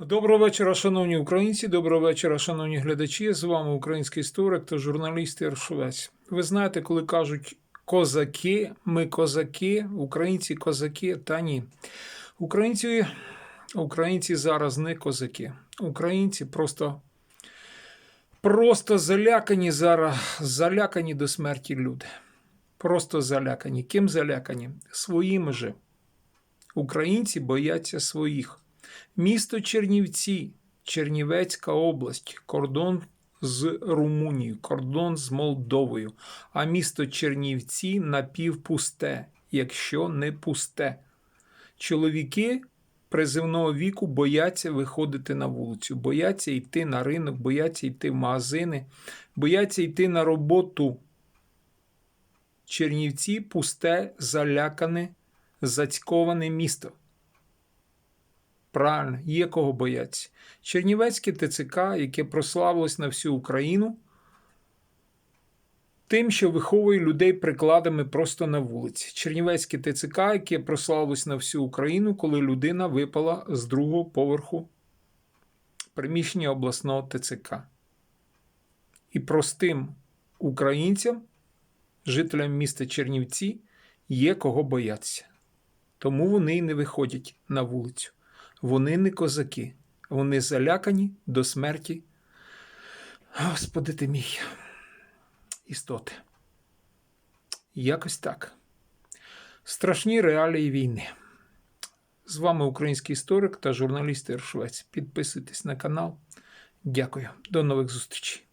Доброго вечора, шановні українці. Доброго вечора, шановні глядачі. З вами український історик та журналіст Єршовець. Ви знаєте, коли кажуть козаки, ми козаки, українці козаки, та ні. Українці, українці зараз не козаки. Українці просто, просто залякані зараз, залякані до смерті люди. Просто залякані. Ким залякані? Своїми же. Українці бояться своїх. Місто Чернівці, Чернівецька область, кордон з Румунією, кордон з Молдовою. А місто Чернівці напівпусте, якщо не пусте. Чоловіки призивного віку бояться виходити на вулицю, бояться йти на ринок, бояться йти в магазини, бояться йти на роботу. Чернівці пусте, залякане, зацьковане місто. Правильно, є кого бояться. Чернівецьке ТЦК, яке прославилось на всю Україну, тим, що виховує людей прикладами просто на вулиці. Чернівецьке ТЦК, яке прославилось на всю Україну, коли людина випала з другого поверху приміщення обласного ТЦК. І простим українцям, жителям міста Чернівці, є кого боятися. Тому вони й не виходять на вулицю. Вони не козаки, вони залякані до смерті. Господи ти мій, істоти. Якось так. Страшні реалії війни. З вами український історик та журналіст Іршвець. Підписуйтесь на канал. Дякую. До нових зустрічей.